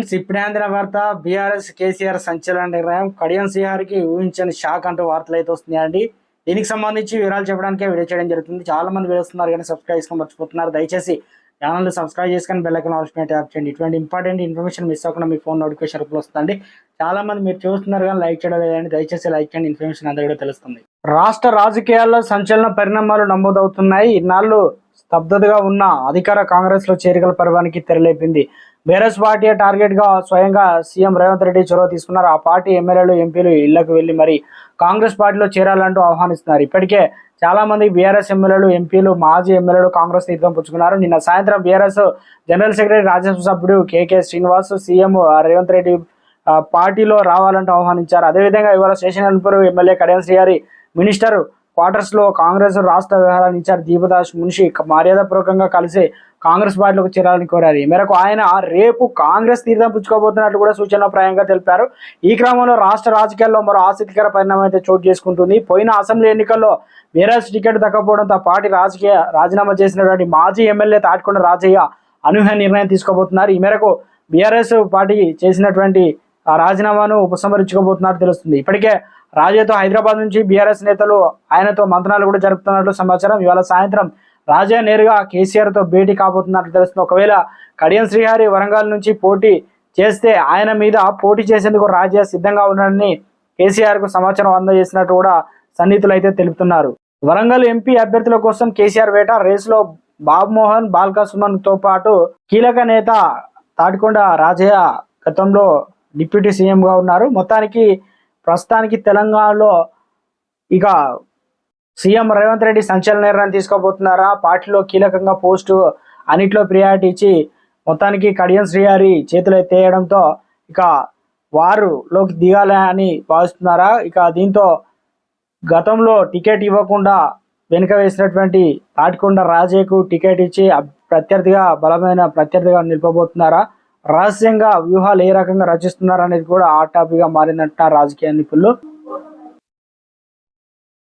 Friends ఇప్పుడే అందిన వార్త బీఆర్ఎస్ కేసీఆర్ సంచలన నిర్ణయం కడియం కి ఊహించని షాక్ అంటూ వార్తలు అయితే వస్తున్నాయండి. దీనికి సంబంధించి వివరాలు చెప్పడానికి వీడియో చేయడం జరుగుతుంది. చాలా మంది వేస్తున్నారు కానీ సబ్స్క్రైబ్ చేసుకొని మర్చిపోతున్నారు. దయచేసి ఛానల్ సబ్స్క్రైబ్ చేసుకొని bell icon icon option tap చేయండి. ఇటువంటి ఇంపార్టెంట్ ఇన్ఫర్మేషన్ మిస్ అవ్వకుండా మీ ఫోన్ నోటిఫికేషన్ రూపంలో వస్తుంది చాలా మంది మీరు చూస్తున్నారు కానీ లైక్ చేయడం లేదండి. దయచేసి లైక్ చేయండి. ఇన్ఫర్మేషన్ అంతా కూడా తెలుస్తుంది. రాష్ట్ర రాజకీయాల్లో సంచలన పరిణామాలు నమోదవుతున్నాయి. ఇన్నాళ్ళు స్తబ్దతగా ఉన్న అధికార కాంగ్రెస్లో చేరికల పర్వానికి తెరలేపింది. బీఆర్ఎస్ పార్టీ టార్గెట్గా స్వయంగా సీఎం రేవంత్ రెడ్డి చొరవ తీసుకున్నారు. ఆ పార్టీ ఎమ్మెల్యేలు ఎంపీలు ఇళ్ళకు వెళ్ళి మరి కాంగ్రెస్ పార్టీలో చేరాలంటూ ఆహ్వానిస్తున్నారు. ఇప్పటికే చాలా మంది బీఆర్ఎస్ ఎమ్మెల్యేలు ఎంపీలు మాజీ ఎమ్మెల్యేలు కాంగ్రెస్ తీర్థం పుచ్చుకున్నారు. నిన్న సాయంత్రం బీఆర్ఎస్ జనరల్ సెక్రటరీ రాజ్యసభ సభ్యుడు కేకే శ్రీనివాస్ సీఎం రేవంత్ రెడ్డి పార్టీలో రావాలంటూ ఆహ్వానించారు. అదేవిధంగా ఇవాళ station Anantapuram MLA Kadiyam Srihari minister క్వార్టర్స్లో కాంగ్రెస్ రాష్ట్ర వ్యవహారాల ఇన్ఛార్జ్ దీపదాస్ మున్షి మర్యాదపూర్వకంగా కలిసి కాంగ్రెస్ పార్టీలోకి చేరాలని కోరారు. ఈ మేరకు ఆయన రేపు కాంగ్రెస్ తీర్థం పుచ్చుకోబోతున్నట్లు కూడా సూచనప్రాయంగా తెలిపారు. ఈ క్రమంలో రాష్ట్ర రాజకీయాల్లో మరో ఆసక్తికర పరిణామం అయితే చోటు చేసుకుంటుంది. పోయిన అసెంబ్లీ ఎన్నికల్లో బీఆర్ఎస్ టికెట్ దక్కపోవడంతో పార్టీ రాజకీయ రాజీనామా చేసినటువంటి మాజీ ఎమ్మెల్యే తాటికొండ రాజయ్య అనూహ్య నిర్ణయం తీసుకోబోతున్నారు. ఈ మేరకు బీఆర్ఎస్ పార్టీ చేసినటువంటి ఆ రాజీనామాను ఉపసంహరించుకోబోతున్నట్టు తెలుస్తుంది. ఇప్పటికే రాజయ్యతో హైదరాబాద్ నుంచి బీఆర్ఎస్ నేతలు ఆయనతో మంత్రాలు కూడా జరుపుతున్నట్లు సమాచారం. ఇవాళ సాయంత్రం రాజా నేరుగా కేసీఆర్తో భేటీ కాబోతున్నట్లు తెలుస్తుంది. ఒకవేళ కడియం శ్రీహరి వరంగల్ నుంచి పోటీ చేస్తే ఆయన మీద పోటీ చేసేందుకు రాజా సిద్ధంగా ఉన్నాడని కేసీఆర్కు సమాచారం అందజేసినట్టు కూడా సన్నిహితులు అయితే తెలుపుతున్నారు. వరంగల్ ఎంపీ అభ్యర్థుల కోసం కేసీఆర్ వేట రేసులో బాబుమోహన్ బాల్కా సుమన్తో పాటు కీలక నేత తాటికొండ రాజయ్య గతంలో డిప్యూటీ సీఎంగా ఉన్నారు. మొత్తానికి ప్రస్తుతానికి తెలంగాణలో ఇక సీఎం రేవంత్ రెడ్డి సంచలన నిర్ణయం తీసుకోబోతున్నారా? పార్టీలో కీలకంగా పోస్టు అన్నిట్లో ప్రియారిటీ ఇచ్చి మొత్తానికి కడియం శ్రీహారి చేతులు ఎత్తేయడంతో ఇక వారులోకి దిగాలని అని భావిస్తున్నారా? ఇక దీంతో గతంలో టికెట్ ఇవ్వకుండా వెనుక వేసినటువంటి తాటికొండ రాజయ్యకు టికెట్ ఇచ్చి ప్రత్యర్థిగా బలమైన ప్రత్యర్థిగా నిలపబోతున్నారా? రహస్యంగా వ్యూహాలు ఏ రకంగా రచిస్తున్నారా అనేది కూడా ఆ టాపిక్గా మారిందంటున్నారు రాజకీయ నిపుణులు.